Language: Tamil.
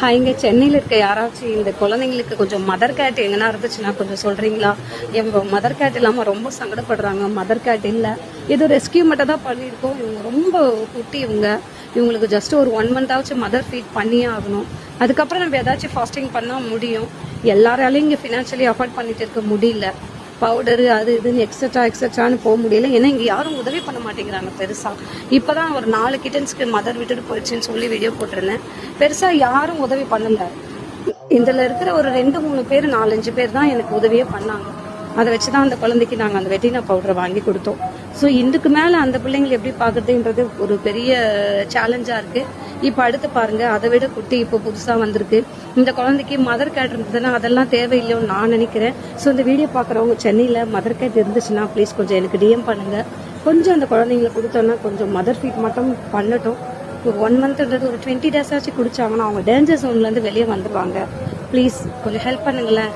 ஹாய் இங்கே சென்னையில் இருக்க யாராச்சும் இந்த குழந்தைங்களுக்கு கொஞ்சம் மதர் கேட் எங்கன்னா இருந்துச்சுன்னா கொஞ்சம் சொல்கிறீங்களா இவங்க மதர் கேட் இல்லாமல் ரொம்ப சங்கடப்படுறாங்க. மதர் கேட் இல்லை. ஏதோ ரெஸ்கியூ மட்டும் தான் பண்ணியிருக்கோம். இவங்க ரொம்ப குட்டி இவங்க. இவங்களுக்கு ஜஸ்ட் ஒரு ஒன் மந்த்தாச்சும் மதர் ஃபீட் பண்ணியே ஆகணும். அதுக்கப்புறம் நம்ம ஏதாச்சும் ஃபாஸ்டிங் பண்ணால் முடியும். எல்லாராலையும் இங்கே ஃபினான்ஷியலி அஃபோர்ட் பண்ணிட்டு இருக்க முடியல. பவுடரு அது இதுன்னு எக்ஸட்ரா எக்ஸட்ரான்னு போக முடியல. ஏன்னா இங்கே யாரும் உதவி பண்ண மாட்டேங்கிறாங்க பெருசாக இப்போ தான் ஒரு நாலு கிட்டன்ஸ்க்கு மதர் விட்டுட்டு போயிடுச்சுன்னு சொல்லி வீடியோ போட்டிருந்தேன். பெருசாக யாரும் உதவி பண்ணல. இதில் இருக்கிற ஒரு ரெண்டு மூணு பேர் நாலஞ்சு பேர் தான் எனக்கு உதவியே பண்ணாங்க. அதை வச்சு தான் அந்த குழந்தைக்கு நாங்கள் அந்த வெட்டினா பவுடரை வாங்கி கொடுத்தோம். ஸோ இதுக்கு மேலே அந்த பிள்ளைங்களை எப்படி பார்க்குறதுன்றது ஒரு பெரிய சேலஞ்சாக இருக்குது இப்போ அடுத்து பாருங்க அதை விட குட்டி இப்போ புதுசாக வந்திருக்கு. இந்த குழந்தைக்கு மதர் கேட் இருந்ததுன்னா அதெல்லாம் தேவையில்லைன்னு நான் நினைக்கிறேன். ஸோ இந்த வீடியோ பார்க்குறவங்க சென்னையில் மதர் கேட் இருந்துச்சுன்னா ப்ளீஸ் கொஞ்சம் எனக்கு டிஎம் பண்ணுங்க. கொஞ்சம் அந்த குழந்தைங்களை கொடுத்தோன்னா கொஞ்சம் மதர் ஃபீட் மட்டும் பண்ணட்டும். ஒரு ஒன் மந்த்ன்றது ஒரு டுவெண்ட்டி டேஸ் ஆச்சு குடிச்சாங்கன்னா அவங்க டேஞ்சர் ஜோன்லேருந்து வெளியே வந்துடுவாங்க ப்ளீஸ் கொஞ்சம் ஹெல்ப் பண்ணுங்களேன்.